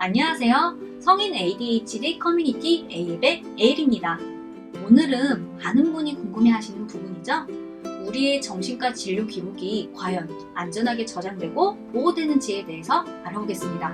안녕하세요. 성인 ADHD 커뮤니티 에일의 에일입니다. 오늘은 많은 분이 궁금해 하시는 부분이죠. 우리의 정신과 진료 기록이 과연 안전하게 저장되고 보호되는지에 대해서 알아보겠습니다.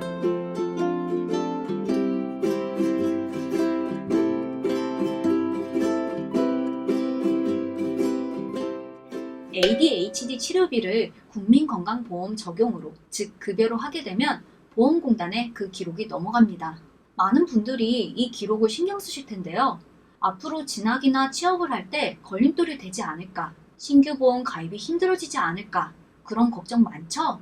ADHD 치료비를 국민건강보험 적용으로, 즉 급여로 하게 되면 보험공단에 그 기록이 넘어갑니다. 많은 분들이 이 기록을 신경 쓰실 텐데요. 앞으로 진학이나 취업을 할 때 걸림돌이 되지 않을까, 신규 보험 가입이 힘들어지지 않을까, 그런 걱정 많죠?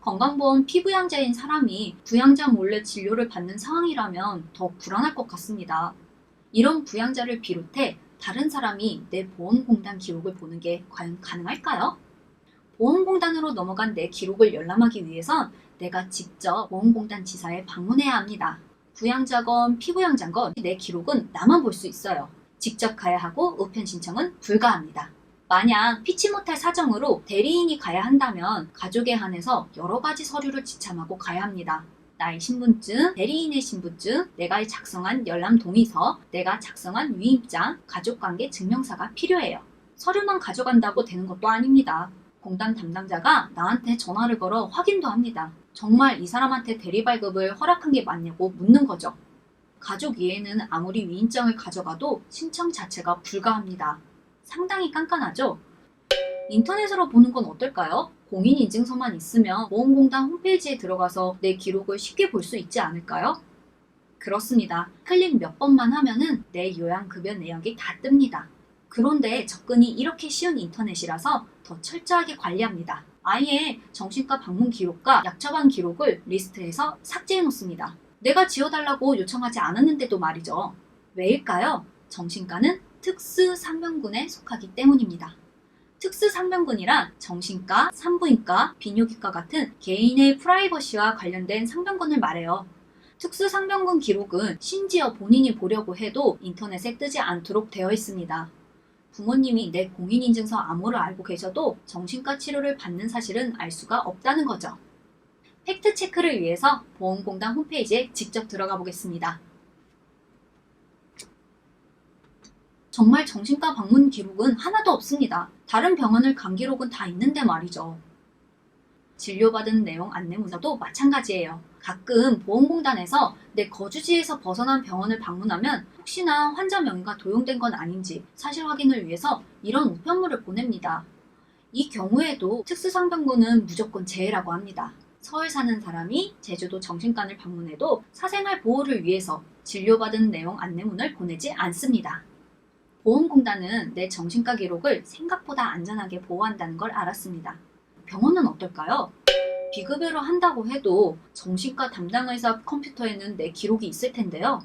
건강보험 피부양자인 사람이 부양자 몰래 진료를 받는 상황이라면 더 불안할 것 같습니다. 이런 부양자를 비롯해 다른 사람이 내 보험공단 기록을 보는 게 과연 가능할까요? 보험공단으로 넘어간 내 기록을 열람하기 위해선 내가 직접 보험공단 지사에 방문해야 합니다. 부양자건 피부양자건 내 기록은 나만 볼 수 있어요. 직접 가야 하고 우편 신청은 불가합니다. 만약 피치 못할 사정으로 대리인이 가야 한다면 가족에 한해서 여러 가지 서류를 지참하고 가야 합니다. 나의 신분증, 대리인의 신분증, 내가 작성한 열람 동의서, 내가 작성한 위임장, 가족관계 증명사가 필요해요. 서류만 가져간다고 되는 것도 아닙니다. 공단 담당자가 나한테 전화를 걸어 확인도 합니다. 정말 이 사람한테 대리 발급을 허락한 게 맞냐고 묻는 거죠. 가족 이해는 아무리 위임장을 가져가도 신청 자체가 불가합니다. 상당히 깐깐하죠? 인터넷으로 보는 건 어떨까요? 공인인증서만 있으면 보험공단 홈페이지에 들어가서 내 기록을 쉽게 볼 수 있지 않을까요? 그렇습니다. 클릭 몇 번만 하면은 내 요양급여 내역이 다 뜹니다. 그런데 접근이 이렇게 쉬운 인터넷이라서 더 철저하게 관리합니다. 아예 정신과 방문 기록과 약 처방 기록을 리스트에서 삭제해 놓습니다. 내가 지워달라고 요청하지 않았는데도 말이죠. 왜일까요? 정신과는 특수 상명군에 속하기 때문입니다. 특수 상병군이란 정신과, 산부인과, 비뇨기과 같은 개인의 프라이버시와 관련된 상병군을 말해요. 특수 상병군 기록은 심지어 본인이 보려고 해도 인터넷에 뜨지 않도록 되어 있습니다. 부모님이 내 공인인증서 암호를 알고 계셔도 정신과 치료를 받는 사실은 알 수가 없다는 거죠. 팩트 체크를 위해서 보험공단 홈페이지에 직접 들어가 보겠습니다. 정말 정신과 방문 기록은 하나도 없습니다. 다른 병원을 간 기록은 다 있는데 말이죠. 진료받은 내용 안내 문서도 마찬가지예요. 가끔 보험공단에서 내 거주지에서 벗어난 병원을 방문하면 혹시나 환자 명의가 도용된 건 아닌지 사실 확인을 위해서 이런 우편물을 보냅니다. 이 경우에도 특수상병군은 무조건 제외라고 합니다. 서울 사는 사람이 제주도 정신과를 방문해도 사생활 보호를 위해서 진료받은 내용 안내문을 보내지 않습니다. 보험공단은 내 정신과 기록을 생각보다 안전하게 보호한다는 걸 알았습니다. 병원은 어떨까요? 비급여로 한다고 해도 정신과 담당 의사 컴퓨터에는 내 기록이 있을 텐데요.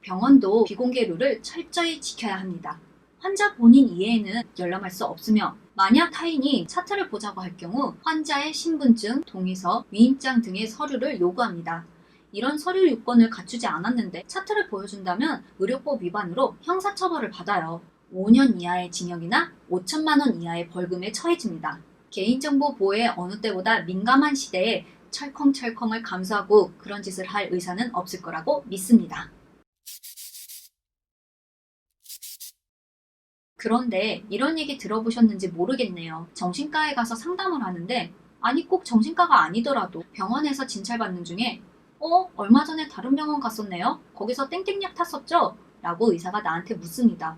병원도 비공개 룰을 철저히 지켜야 합니다. 환자 본인 이해에는 열람할 수 없으며 만약 타인이 차트를 보자고 할 경우 환자의 신분증, 동의서, 위임장 등의 서류를 요구합니다. 이런 서류 요건을 갖추지 않았는데 차트를 보여준다면 의료법 위반으로 형사처벌을 받아요. 5년 이하의 징역이나 5천만 원 이하의 벌금에 처해집니다. 개인정보 보호에 어느 때보다 민감한 시대에 철컹철컹을 감수하고 그런 짓을 할 의사는 없을 거라고 믿습니다. 그런데 이런 얘기 들어보셨는지 모르겠네요. 정신과에 가서 상담을 하는데 아니 꼭 정신과가 아니더라도 병원에서 진찰받는 중에 어? 얼마 전에 다른 병원 갔었네요? 거기서 땡땡약 탔었죠? 라고 의사가 나한테 묻습니다.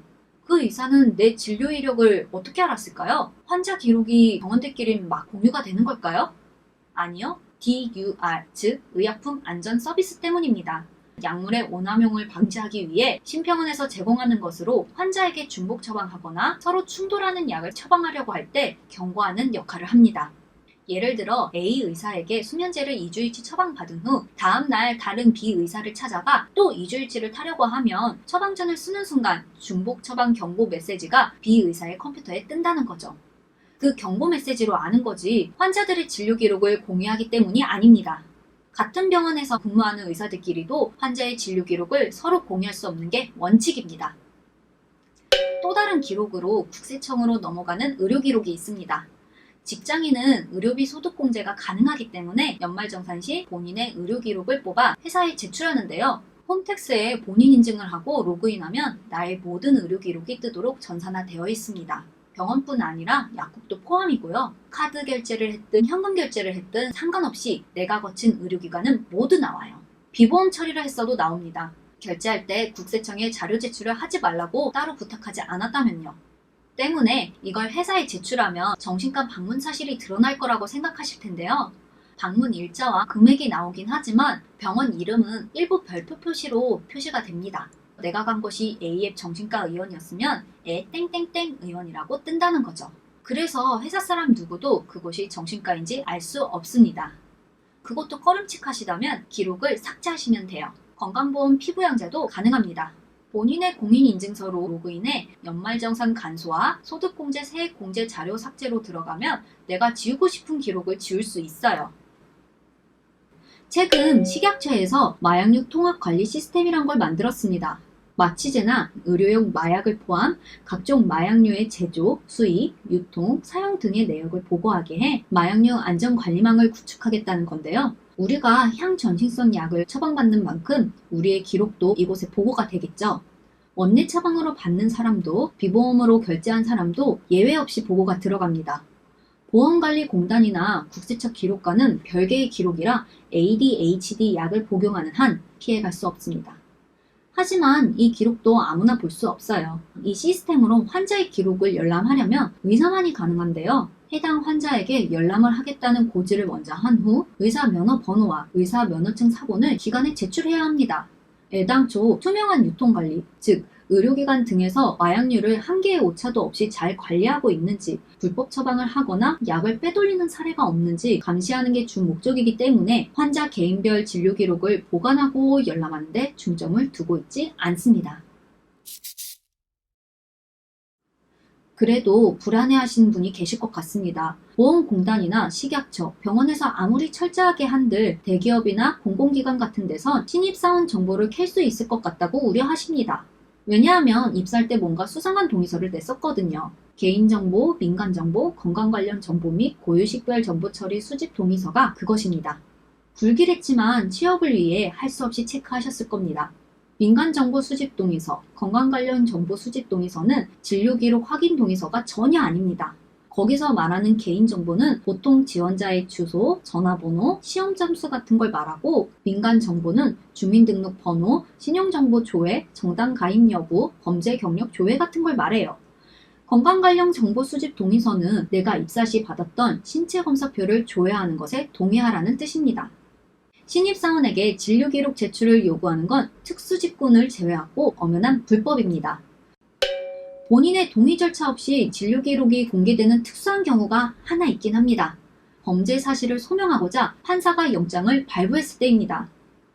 그 의사는 내 진료 이력을 어떻게 알았을까요? 환자 기록이 병원들끼리 막 공유가 되는 걸까요? 아니요. DUR, 즉 의약품 안전 서비스 때문입니다. 약물의 오남용을 방지하기 위해 심평원에서 제공하는 것으로 환자에게 중복 처방하거나 서로 충돌하는 약을 처방하려고 할 때 경고하는 역할을 합니다. 예를 들어 A 의사에게 수면제를 2주일치 처방받은 후 다음 날 다른 B 의사를 찾아가 또 2주일치를 타려고 하면 처방전을 쓰는 순간 중복 처방 경고 메시지가 B 의사의 컴퓨터에 뜬다는 거죠. 그 경고 메시지로 아는 거지 환자들의 진료 기록을 공유하기 때문이 아닙니다. 같은 병원에서 근무하는 의사들끼리도 환자의 진료 기록을 서로 공유할 수 없는 게 원칙입니다. 또 다른 기록으로 국세청으로 넘어가는 의료 기록이 있습니다. 직장인은 의료비 소득공제가 가능하기 때문에 연말정산 시 본인의 의료 기록을 뽑아 회사에 제출하는데요. 홈택스에 본인 인증을 하고 로그인하면 나의 모든 의료 기록이 뜨도록 전산화되어 있습니다. 병원뿐 아니라 약국도 포함이고요. 카드 결제를 했든 현금 결제를 했든 상관없이 내가 거친 의료기관은 모두 나와요. 비보험 처리를 했어도 나옵니다. 결제할 때 국세청에 자료 제출을 하지 말라고 따로 부탁하지 않았다면요. 때문에 이걸 회사에 제출하면 정신과 방문 사실이 드러날 거라고 생각하실 텐데요. 방문 일자와 금액이 나오긴 하지만 병원 이름은 일부 별표 표시로 표시가 됩니다. 내가 간 곳이 A앱 정신과 의원이었으면 에 땡땡땡 의원이라고 뜬다는 거죠. 그래서 회사 사람 누구도 그곳이 정신과인지 알 수 없습니다. 그것도 꺼름칙하시다면 기록을 삭제하시면 돼요. 건강보험 피부양자도 가능합니다. 본인의 공인인증서로 로그인해 연말정산 간소화, 소득공제, 세액공제 자료 삭제로 들어가면 내가 지우고 싶은 기록을 지울 수 있어요. 최근 식약처에서 마약류 통합관리 시스템이란 걸 만들었습니다. 마취제나 의료용 마약을 포함 각종 마약류의 제조, 수입, 유통, 사용 등의 내역을 보고하게 해 마약류 안전관리망을 구축하겠다는 건데요. 우리가 향 전신성 약을 처방받는 만큼 우리의 기록도 이곳에 보고가 되겠죠. 원내 처방으로 받는 사람도 비보험으로 결제한 사람도 예외 없이 보고가 들어갑니다. 보험관리공단이나 국세청 기록과는 별개의 기록이라 ADHD 약을 복용하는 한 피해갈 수 없습니다. 하지만 이 기록도 아무나 볼 수 없어요. 이 시스템으로 환자의 기록을 열람하려면 의사만이 가능한데요. 해당 환자에게 열람을 하겠다는 고지를 먼저 한 후 의사 면허 번호와 의사 면허증 사본을 기관에 제출해야 합니다. 애당초 투명한 유통관리, 즉 의료기관 등에서 마약류를 한 개의 오차도 없이 잘 관리하고 있는지, 불법 처방을 하거나 약을 빼돌리는 사례가 없는지 감시하는 게 주 목적이기 때문에 환자 개인별 진료 기록을 보관하고 열람하는 데 중점을 두고 있지 않습니다. 그래도 불안해하시는 분이 계실 것 같습니다. 보험공단이나 식약처, 병원에서 아무리 철저하게 한들 대기업이나 공공기관 같은 데서 신입사원 정보를 캘 수 있을 것 같다고 우려하십니다. 왜냐하면 입사할 때 뭔가 수상한 동의서를 냈었거든요. 개인정보, 민간정보, 건강 관련 정보 및 고유식별 정보 처리 수집 동의서가 그것입니다. 불길했지만 취업을 위해 할 수 없이 체크하셨을 겁니다. 민간정보 수집 동의서, 건강 관련 정보 수집 동의서는 진료 기록 확인 동의서가 전혀 아닙니다. 거기서 말하는 개인정보는 보통 지원자의 주소, 전화번호, 시험 점수 같은 걸 말하고 민간 정보는 주민등록번호, 신용정보 조회, 정당 가입 여부, 범죄 경력 조회 같은 걸 말해요. 건강 관련 정보 수집 동의서는 내가 입사 시 받았던 신체 검사표를 조회하는 것에 동의하라는 뜻입니다. 신입사원에게 진료기록 제출을 요구하는 건 특수직군을 제외하고 엄연한 불법입니다. 본인의 동의 절차 없이 진료기록이 공개되는 특수한 경우가 하나 있긴 합니다. 범죄 사실을 소명하고자 판사가 영장을 발부했을 때입니다.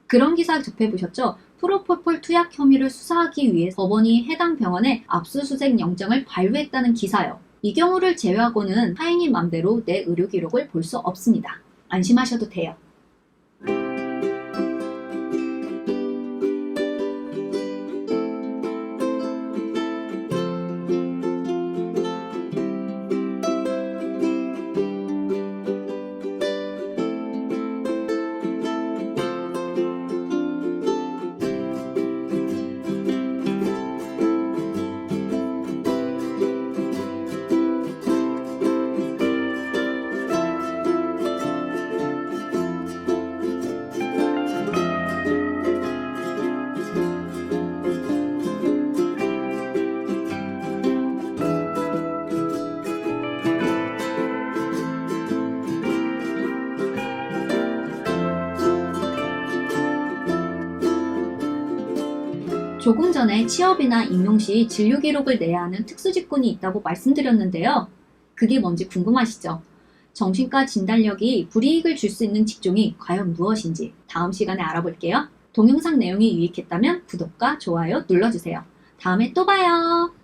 그런 기사 접해보셨죠? 프로폴폴 투약 혐의를 수사하기 위해 법원이 해당 병원에 압수수색 영장을 발부했다는 기사요. 이 경우를 제외하고는 타인이 맘대로 내 의료 기록을 볼 수 없습니다. 안심하셔도 돼요. 조금 전에 취업이나 임용 시 진료 기록을 내야 하는 특수직군이 있다고 말씀드렸는데요. 그게 뭔지 궁금하시죠? 정신과 진단력이 불이익을 줄 수 있는 직종이 과연 무엇인지 다음 시간에 알아볼게요. 동영상 내용이 유익했다면 구독과 좋아요 눌러주세요. 다음에 또 봐요.